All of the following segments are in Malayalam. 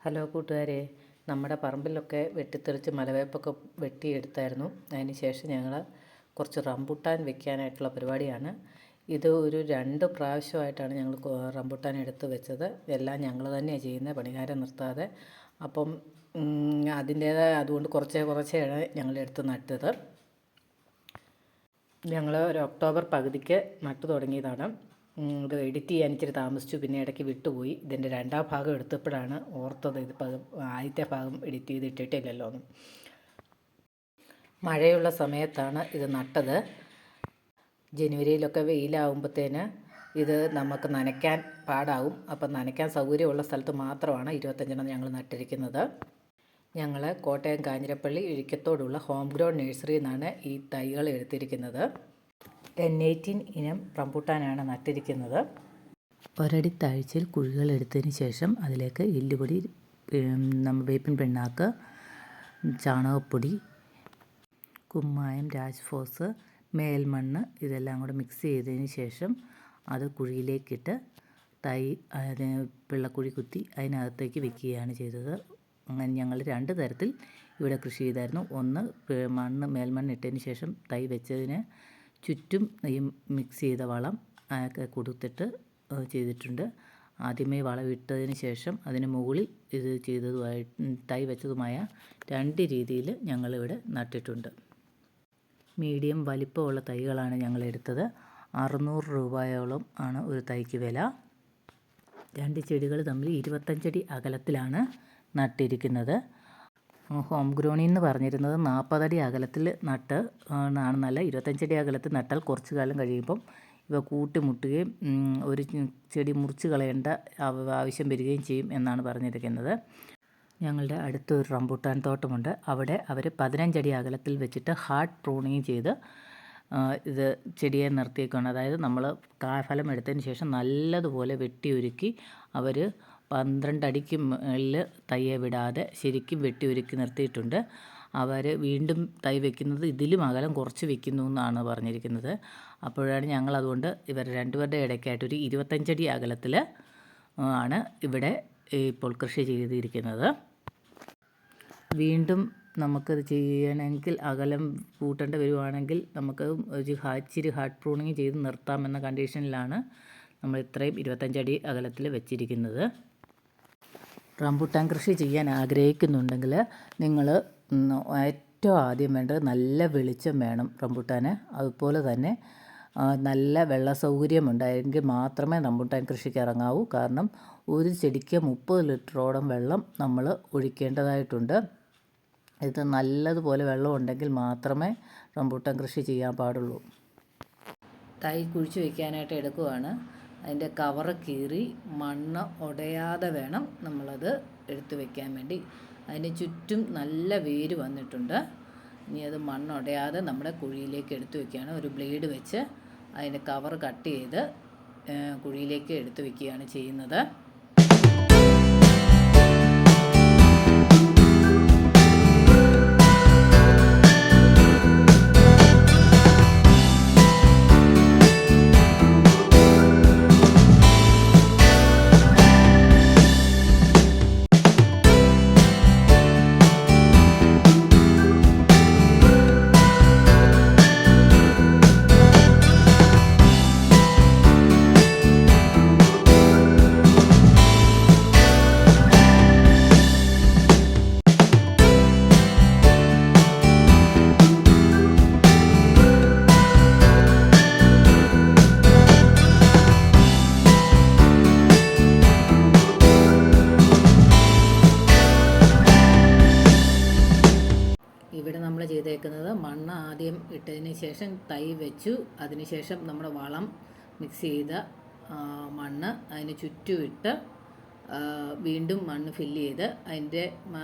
ഹലോ കൂട്ടുകാരെ. നമ്മുടെ പറമ്പിലൊക്കെ വെട്ടിത്തെറിച്ച് മലവേപ്പൊക്കെ വെട്ടിയെടുത്തായിരുന്നു. അതിന് ശേഷം ഞങ്ങൾ കുറച്ച് റംബുട്ടാൻ വെക്കാനായിട്ടുള്ള പരിപാടിയാണ്. ഇത് ഒരു രണ്ട് പ്രാവശ്യമായിട്ടാണ് ഞങ്ങൾ റംബുട്ടാൻ എടുത്ത് വെച്ചത്. എല്ലാം ഞങ്ങൾ തന്നെയാണ് ചെയ്യുന്നത് പണിക്കാരെ നിർത്താതെ. അപ്പം അതിന്റേതായ അതുകൊണ്ട് കുറച്ചേ കുറച്ചേയാണ് ഞങ്ങൾ എടുത്ത് നട്ടത്. ഞങ്ങൾ ഒരു ഒക്ടോബർ പകുതിക്ക് നട്ടു തുടങ്ങിയതാണ്. ഇത് എഡിറ്റ് ചെയ്യാൻ ഇച്ചിരി താമസിച്ചു പിന്നെ ഇടയ്ക്ക് വിട്ടുപോയി. ഇതിന്റെ രണ്ടാം ഭാഗം എടുത്തപ്പോഴാണ് ഓർത്തത് ഇത് ആദ്യത്തെ ഭാഗം എഡിറ്റ് ചെയ്ത് ഇട്ടിട്ടില്ലല്ലോ എന്ന്. മഴയുള്ള സമയത്താണ് ഇത് നട്ടത്. ജനുവരിയിലൊക്കെ വെയിലാവുമ്പോഴത്തേന് ഇത് നമുക്ക് നനയ്ക്കാൻ പാടാവും. അപ്പം നനയ്ക്കാൻ സൗകര്യമുള്ള സ്ഥലത്ത് മാത്രമാണ് ഇരുപത്തഞ്ചെണ്ണം ഞങ്ങൾ നട്ടിരിക്കുന്നത്. ഞങ്ങൾ കോട്ടയം കാഞ്ഞിരപ്പള്ളി ഇഴിക്കത്തോടുള്ള ഹോം ഗ്രൗണ്ട് നഴ്സറിയിൽ നിന്നാണ് ഈ തൈകൾ എടുത്തിരിക്കുന്നത്. ടെൻ എയ്റ്റീൻ ഇനം റംബൂട്ടാനാണ് നട്ടിരിക്കുന്നത്. ഒരടി താഴ്ചയിൽ കുഴികൾ എടുത്തതിന് ശേഷം അതിലേക്ക് എല്ലുപൊടി നമ്മൾ നമ്മ വേപ്പിൻ പിണ്ണാക്ക് ചാണകപ്പൊടി കുമ്മായം രാജ്ഫോസ് മേൽമണ്ണ് ഇതെല്ലാം കൂടെ മിക്സ് ചെയ്തതിന് ശേഷം അത് കുഴിയിലേക്കിട്ട് തൈ അതിന് പിള്ളക്കുഴി കുത്തി അതിനകത്തേക്ക് വെക്കുകയാണ് ചെയ്തത്. അങ്ങനെ ഞങ്ങൾ രണ്ട് തരത്തിൽ ഇവിടെ കൃഷി ചെയ്തായിരുന്നു. ഒന്ന് മണ്ണ് മേൽമണ്ണ് ഇട്ടതിന് ശേഷം തൈ വെച്ചതിന് ചുറ്റും ഈ മിക്സ് ചെയ്ത വളം ഒക്കെ കൊടുത്തിട്ട് ചെയ്തിട്ടുണ്ട്. ആദ്യമേ വളമിട്ടതിന് ശേഷം അതിന് മുകളിൽ ഇത് ചെയ്തതുമായി തൈ വെച്ചതുമായ രണ്ട് രീതിയിൽ ഞങ്ങളിവിടെ നട്ടിട്ടുണ്ട്. മീഡിയം വലിപ്പമുള്ള തൈകളാണ് ഞങ്ങൾ എടുത്തത് അറുന്നൂറ് രൂപയോളം ആണ് ഒരു തൈക്ക് വില. രണ്ട് ചെടികൾ തമ്മിൽ ഇരുപത്തഞ്ചടി അകലത്തിലാണ് നട്ടിരിക്കുന്നത്. ഹോം ഗ്രോണി എന്ന് പറഞ്ഞിരുന്നത് നാൽപ്പതടി അകലത്തിൽ നട്ട് ആണെന്നല്ല നല്ല ഇരുപത്തഞ്ചടി അകലത്തിൽ നട്ടാൽ കുറച്ച് കാലം കഴിയുമ്പം ഇവ കൂട്ടിമുട്ടുകയും ഒരു ചെടി മുറിച്ച് കളയേണ്ട ആവശ്യം വരികയും ചെയ്യും എന്നാണ് പറഞ്ഞിരിക്കുന്നത്. ഞങ്ങളുടെ അടുത്തൊരു റംബൂട്ടാൻ തോട്ടമുണ്ട്. അവിടെ അവർ പതിനഞ്ചടി അകലത്തിൽ വെച്ചിട്ട് ഹാർഡ് പ്രൂണിങ് ചെയ്ത് ഇത് ചെടിയെ നിർത്തിയേക്കാണ്. അതായത് നമ്മൾ കാഫലം എടുത്തതിന് ശേഷം നല്ലതുപോലെ വെട്ടിയൊരുക്കി അവർ പന്ത്രണ്ട് അടിക്ക് മുകളിൽ തയ്യെ വിടാതെ ശരിക്കും വെട്ടി ഒരുക്കി നിർത്തിയിട്ടുണ്ട്. അവർ വീണ്ടും തൈ വെക്കുന്നത് ഇതിലും അകലം കുറച്ച് വെക്കുന്നു എന്നാണ് പറഞ്ഞിരിക്കുന്നത്. അപ്പോഴാണ് ഞങ്ങൾ അതുകൊണ്ട് ഇവർ രണ്ടുപേരുടെ ഇടയ്ക്കായിട്ട് ഒരു ഇരുപത്തഞ്ചടി അകലത്തിൽ ആണ് ഇവിടെ ഇപ്പോൾ കൃഷി ചെയ്തിരിക്കുന്നത്. വീണ്ടും നമുക്കത് ചെയ്യണമെങ്കിൽ അകലം കൂട്ടേണ്ടി വരുവാണെങ്കിൽ നമുക്ക് ഒരു ഹാച്ചിരി ഹാർഡ് പ്രൂണിങ് ചെയ്ത് നിർത്താമെന്ന കണ്ടീഷനിലാണ് നമ്മൾ ഇത്രയും ഇരുപത്തഞ്ചടി അകലത്തിൽ വെച്ചിരിക്കുന്നത്. റംബുട്ടാൻ കൃഷി ചെയ്യാൻ ആഗ്രഹിക്കുന്നുണ്ടെങ്കിൽ നിങ്ങൾ ഏറ്റവും ആദ്യം വേണ്ടത് നല്ല വെളിച്ചം വേണം റംബുട്ടാന്. അതുപോലെ തന്നെ നല്ല വെള്ള സൗകര്യം ഉണ്ടായെങ്കിൽ മാത്രമേ റംബുട്ടാൻ കൃഷിക്ക് ഇറങ്ങാവൂ. കാരണം ഒരു ചെടിക്ക് മുപ്പത് ലിറ്ററോളം വെള്ളം നമ്മൾ ഒഴിക്കേണ്ടതായിട്ടുണ്ട്. ഇത് നല്ലതുപോലെ വെള്ളം ഉണ്ടെങ്കിൽ മാത്രമേ റംബൂട്ടാൻ കൃഷി ചെയ്യാൻ പാടുള്ളൂ. തൈ കുഴിച്ച് വയ്ക്കാനായിട്ട് എടുക്കുവാണ്. അതിന്റെ കവറ് കീറി മണ്ണ് ഉടയാതെ വേണം നമ്മളത് എടുത്തു വയ്ക്കാൻ വേണ്ടി. അതിന് ചുറ്റും നല്ല വേര് വന്നിട്ടുണ്ട്. ഇനി അത് മണ്ണ് ഒടയാതെ നമ്മുടെ കുഴിയിലേക്ക് എടുത്തു വയ്ക്കുകയാണ് ഒരു ബ്ലേഡ് വെച്ച് അതിന്റെ കവർ കട്ട് ചെയ്ത് കുഴിയിലേക്ക് എടുത്തു വയ്ക്കുകയാണ് ചെയ്യുന്നത്. ചെയ്തേക്കുന്നത്. മണ്ണ് ആദ്യം ഇട്ടതിന് ശേഷം തൈ വെച്ചു. അതിന് ശേഷം നമ്മുടെ വളം മിക്സ് ചെയ്ത മണ്ണ് അതിന് ചുറ്റുമിട്ട് വീണ്ടും മണ്ണ് ഫില്ല് ചെയ്ത് അതിന്റെ ആ,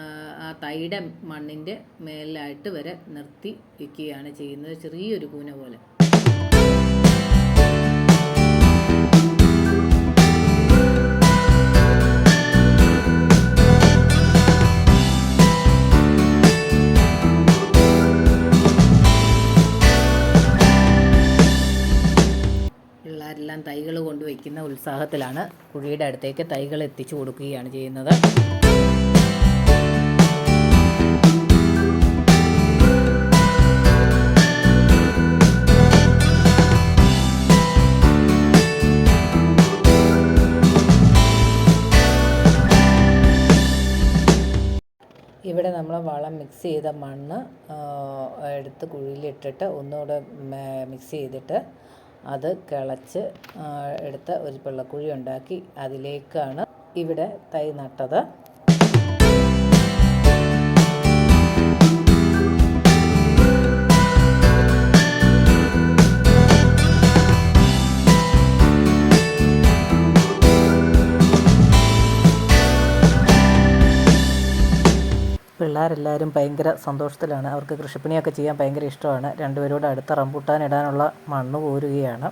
തൈയുടെ മണ്ണിന്റെ മേലായിട്ട് വരെ നിർത്തി വയ്ക്കുകയാണ് ചെയ്യുന്നത്. ചെറിയൊരു കൂന പോലെ. ഉത്സാഹത്തിലാണ് കുഴിയുടെ അടുത്തേക്ക് തൈകൾ എത്തിച്ചു കൊടുക്കുകയാണ് ചെയ്യുന്നത്. ഇവിടെ നമ്മൾ വളം മിക്സ് ചെയ്ത മണ്ണ് എടുത്ത് കുഴിയിലിട്ടിട്ട് ഒന്നുകൂടെ മിക്സ് ചെയ്തിട്ട് അത് കിളച്ച് എടുത്ത ഒരു വെള്ളക്കുഴി ഉണ്ടാക്കി അതിലേക്കാണ് ഇവിടെ തൈ നട്ടത്. പിള്ളേരെല്ലാവരും ഭയങ്കര സന്തോഷത്തിലാണ്. അവർക്ക് കൃഷിപ്പണിയൊക്കെ ചെയ്യാൻ ഭയങ്കര ഇഷ്ടമാണ്. രണ്ടുപേരോട് അടുത്ത റംബൂട്ടാൻ ഇടാനുള്ള മണ്ണ് കോരുകയാണ്.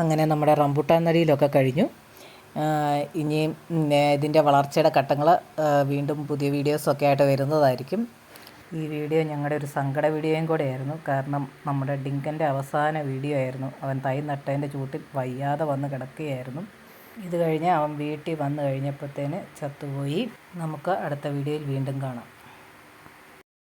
അങ്ങനെ നമ്മുടെ റംബുട്ടാൻ നടിയിലൊക്കെ കഴിഞ്ഞു ഇനിയും ഇതിന്റെ വളർച്ചയുടെ ഘട്ടങ്ങൾ വീണ്ടും പുതിയ വീഡിയോസൊക്കെ ആയിട്ട് വരുന്നതായിരിക്കും. ഈ വീഡിയോ ഞങ്ങളുടെ ഒരു സങ്കട വീഡിയോയും കൂടെയായിരുന്നു. കാരണം നമ്മുടെ ഡിങ്കന്റെ അവസാന വീഡിയോ ആയിരുന്നു. അവൻ തൈ നട്ടതിന്റെ ചൂട്ടിൽ വയ്യാതെ വന്ന് കിടക്കുകയായിരുന്നു. ഇത് കഴിഞ്ഞ് അവൻ വീട്ടിൽ വന്നു കഴിഞ്ഞപ്പോഴത്തേന് ചത്തുപോയി. നമുക്ക് അടുത്ത വീഡിയോയിൽ വീണ്ടും കാണാം.